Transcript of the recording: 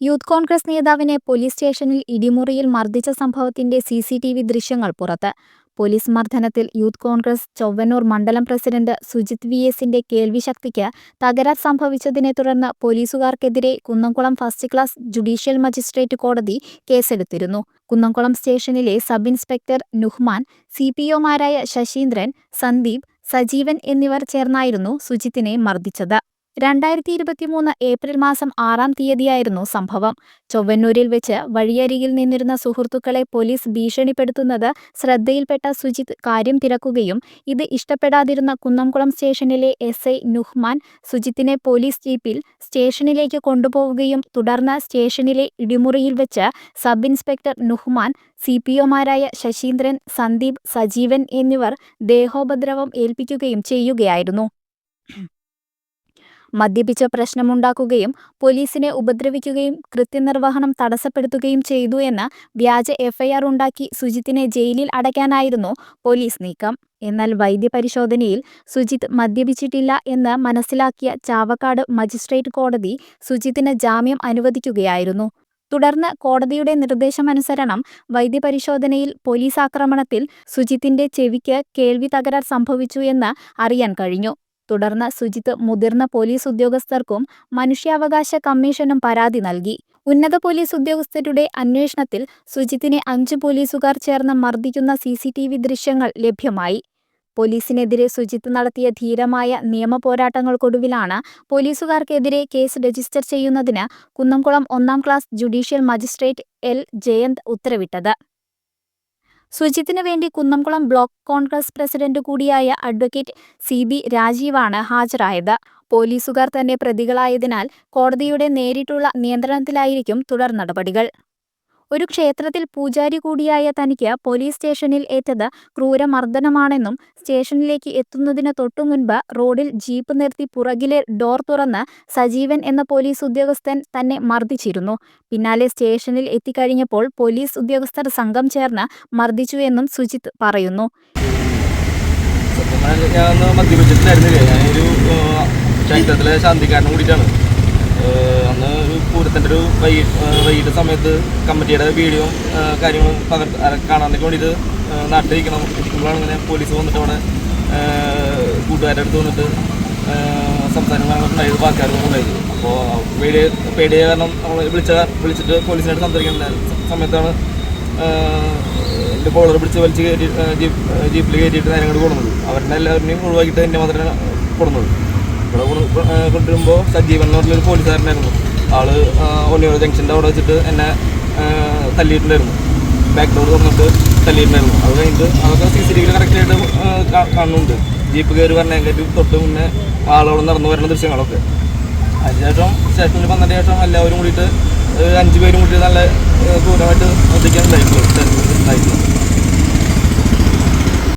Youth Congress നേതാവിനെ police സ്റ്റേഷനിൽ ഇടിമുറിയിൽ മർദ്ദിച്ച സംഭവത്തിന്റെ സി സി ടി വി ദൃശ്യങ്ങൾ പുറത്ത്. പോലീസ് മർദ്ദനത്തിൽ യൂത്ത് കോൺഗ്രസ് ചൊവ്വന്നൂർ മണ്ഡലം പ്രസിഡന്റ് സുജിത് വി എസിന്റെ കേൾവിശക്തിക്ക് തകരാർ സംഭവിച്ചതിനെ തുടർന്ന് പോലീസുകാർക്കെതിരെ Kunnamkulam first class judicial magistrate കോടതി കേസെടുത്തിരുന്നു. കുന്നംകുളം സ്റ്റേഷനിലെ sub inspector Nuhman C P ഒമാരായ Saseendran Sandeep Sajeevan എന്നിവർ ചേർന്നായിരുന്നു സുജിത്തിനെ മർദ്ദിച്ചത്. രണ്ടായിരത്തി ഇരുപത്തിമൂന്ന് ഏപ്രിൽ മാസം ആറാം തീയതിയായിരുന്നു സംഭവം. ചൊവ്വന്നൂരിൽ വെച്ച് വഴിയരികിൽ നിന്നിരുന്ന സുഹൃത്തുക്കളെ പോലീസ് ഭീഷണിപ്പെടുത്തുന്നത് ശ്രദ്ധയിൽപ്പെട്ട സുജിത് കാര്യം തിരക്കുകയും ഇത് ഇഷ്ടപ്പെടാതിരുന്ന കുന്നംകുളം സ്റ്റേഷനിലെ എസ് ഐ നുഹ്മാൻ സുജിത്തിനെ പോലീസ് ജീപ്പിൽ സ്റ്റേഷനിലേക്ക് കൊണ്ടുപോവുകയും തുടർന്ന് സ്റ്റേഷനിലെ ഇടിമുറിയിൽ വെച്ച് sub inspector Nuhman C P ഒമാരായ Saseendran Sandeep Sajeevan എന്നിവർ ദേഹോപദ്രവം ഏൽപ്പിക്കുകയും ചെയ്യുകയായിരുന്നു. മദ്യപിച്ച് പ്രശ്നമുണ്ടാക്കുകയും പോലീസിനെ ഉപദ്രവിക്കുകയും കൃത്യനിർവഹണം തടസ്സപ്പെടുത്തുകയും ചെയ്തു എന്ന് വ്യാജ എഫ്ഐആർ ഉണ്ടാക്കി സുജിത്തിനെ ജയിലിൽ അടയ്ക്കാനായിരുന്നു പോലീസ് നീക്കം. എന്നാൽ വൈദ്യപരിശോധനയിൽ സുജിത്ത് മദ്യപിച്ചിട്ടില്ല എന്ന് മനസ്സിലാക്കിയ ചാവക്കാട് മജിസ്ട്രേറ്റ് കോടതി സുജിത്തിന് ജാമ്യം അനുവദിക്കുകയായിരുന്നു. തുടർന്ന് കോടതിയുടെ നിർദ്ദേശമനുസരണം വൈദ്യപരിശോധനയിൽ പോലീസ് ആക്രമണത്തിൽ സുജിത്തിന്റെ ചെവിക്ക് കേൾവി തകരാർ സംഭവിച്ചു എന്ന് അറിയാൻ കഴിഞ്ഞു. തുടർന്ന് സുജിത്ത് മുതിർന്ന പോലീസ് ഉദ്യോഗസ്ഥർക്കും മനുഷ്യാവകാശ കമ്മീഷനും പരാതി നൽകി. ഉന്നത പോലീസ് ഉദ്യോഗസ്ഥരുടെ അന്വേഷണത്തിൽ സുജിത്തിനെ അഞ്ചു പോലീസുകാർ ചേർന്ന് മർദ്ദിക്കുന്ന സി ദൃശ്യങ്ങൾ ലഭ്യമായി. പോലീസിനെതിരെ സുജിത്ത് നടത്തിയ ധീരമായ നിയമ പോരാട്ടങ്ങൾക്കൊടുവിലാണ് പോലീസുകാർക്കെതിരെ കേസ് രജിസ്റ്റർ ചെയ്യുന്നതിന് കുന്നംകുളം ഒന്നാം class judicial magistrate L Jayanth ഉത്തരവിട്ടത്. സുജിത്തിന് വേണ്ടി കുന്നംകുളം ബ്ലോക്ക് കോൺഗ്രസ് പ്രസിഡന്റ് കൂടിയായ അഡ്വക്കേറ്റ് സി ബി രാജീവാണ് ഹാജരായത്. പോലീസുകാർ തന്നെ പ്രതികളായതിനാൽ കോടതിയുടെ നേരിട്ടുള്ള നിയന്ത്രണത്തിലായിരിക്കും തുടർ നടപടികൾ. ഒരു ക്ഷേത്രത്തിൽ പൂജാരി കൂടിയായ തനിക്ക് പോലീസ് സ്റ്റേഷനിൽ ഏറ്റത് ക്രൂരമർദ്ദനമാണെന്നും സ്റ്റേഷനിലേക്ക് എത്തുന്നതിന് തൊട്ടുമുൻപ് റോഡിൽ ജീപ്പ് നിർത്തി പുറകിലെ ഡോർ തുറന്ന് സജീവൻ എന്ന പോലീസ് ഉദ്യോഗസ്ഥൻ തന്നെ മർദ്ദിച്ചിരുന്നു. പിന്നാലെ സ്റ്റേഷനിൽ എത്തിക്കഴിഞ്ഞപ്പോൾ പോലീസ് ഉദ്യോഗസ്ഥർ സംഘം ചേർന്ന് മർദ്ദിച്ചു എന്നും സുജിത് പറയുന്നു. ഞാൻ മദ്യപിച്ചിട്ടുണ്ടായിരുന്നില്ലേ? ഞാനൊരു ക്ഷേത്രത്തിലെ ശാന്തിക്കാരനും കൂടിയിട്ടാണ്. അന്ന് പൂരത്തിന്റെ ഒരു വൈ വൈകിട്ട് സമയത്ത് കമ്മിറ്റിയുടെ വീഡിയോ കാര്യങ്ങളും പകർ കാണാനൊക്കെ വേണ്ടിയിട്ട് നാട്ടിലിരിക്കണം. ഇപ്പോഴാണ് ഇങ്ങനെ പോലീസ് വന്നിട്ട് അവിടെ കൂട്ടുകാരുടെ അടുത്ത് വന്നിട്ട് സംസാരം ഉണ്ടായത് വാക്കാരൊന്നും ഉണ്ടായത്. അപ്പോൾ പേടിയ പേടിയ കാരണം നമ്മൾ വിളിച്ച വിളിച്ചിട്ട് പോലീസിനായിട്ട് സംസാരിക്കുന്ന സമയത്താണ് എന്റെ കോളർ പിടിച്ച് വലിച്ച് കയറ്റി ജീപ്പ് ജീപ്പിൽ കയറ്റിയിട്ട് നേരം കൊടുക്കുന്നത് അവരുടെ എല്ലാവരുടെയും ഒഴിവാക്കിയിട്ട് എന്റെ മാത്രമേ കൊടുന്നത് ഇവിടെ കൊണ്ടുവരുമ്പോൾ സജീവൻ എന്ന് പറഞ്ഞൊരു പോലീസുകാരനായിരുന്നു. ആൾ ഒന്നിയോട് ജംഗ്ഷന്റെ അവിടെ വെച്ചിട്ട് എന്നെ തല്ലിയിട്ടുണ്ടായിരുന്നു. ബാക്ക് ഡോർ തുറന്നിട്ട് തല്ലിയിട്ടുണ്ടായിരുന്നു. അത് കഴിഞ്ഞിട്ട് അതൊക്കെ സി സി ടി വിയിൽ കറക്റ്റായിട്ട് കാണുന്നുണ്ട്. ജീപ്പ് കയറി പറഞ്ഞതിന്റെ തൊട്ട് മുന്നേ ആളോട് നടന്നു വരുന്ന ദൃശ്യങ്ങളൊക്കെ. അതിനുശേഷം സ്റ്റേഷനിൽ വന്നതിന് ശേഷം എല്ലാവരും കൂടിയിട്ട് അഞ്ച് പേരും കൂടി നല്ല ദൂരമായിട്ട് ശ്രദ്ധിക്കാൻ ഉണ്ടായിട്ടുള്ളൂ സ്റ്റേഷനിൽ ഉണ്ടായിട്ടുള്ളൂ